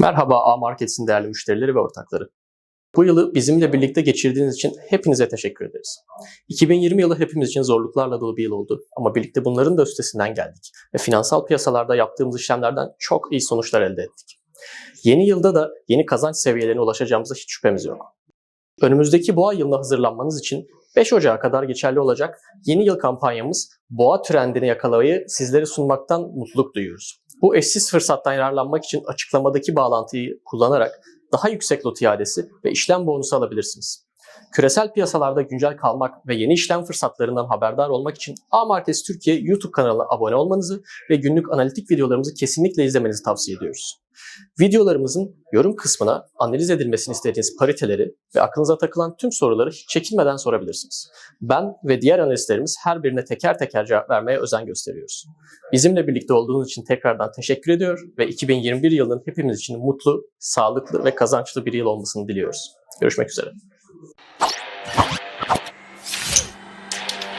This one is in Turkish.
Merhaba A Markets'in değerli müşterileri ve ortakları. Bu yılı bizimle birlikte geçirdiğiniz için hepinize teşekkür ederiz. 2020 yılı hepimiz için zorluklarla dolu bir yıl oldu ama birlikte bunların da üstesinden geldik ve finansal piyasalarda yaptığımız işlemlerden çok iyi sonuçlar elde ettik. Yeni yılda da yeni kazanç seviyelerine ulaşacağımıza hiç şüphemiz yok. Önümüzdeki boğa yılına hazırlanmanız için 5 Ocağı kadar geçerli olacak yeni yıl kampanyamız boğa trendini yakalamayı sizlere sunmaktan mutluluk duyuyoruz. Bu eşsiz fırsattan yararlanmak için açıklamadaki bağlantıyı kullanarak daha yüksek lot iadesi ve işlem bonusu alabilirsiniz. Küresel piyasalarda güncel kalmak ve yeni işlem fırsatlarından haberdar olmak için A Markets Türkiye YouTube kanalına abone olmanızı ve günlük analitik videolarımızı kesinlikle izlemenizi tavsiye ediyoruz. Videolarımızın yorum kısmına analiz edilmesini istediğiniz pariteleri ve aklınıza takılan tüm soruları hiç çekinmeden sorabilirsiniz. Ben ve diğer analistlerimiz her birine teker teker cevap vermeye özen gösteriyoruz. Bizimle birlikte olduğunuz için tekrardan teşekkür ediyor ve 2021 yılının hepimiz için mutlu, sağlıklı ve kazançlı bir yıl olmasını diliyoruz. Görüşmek üzere.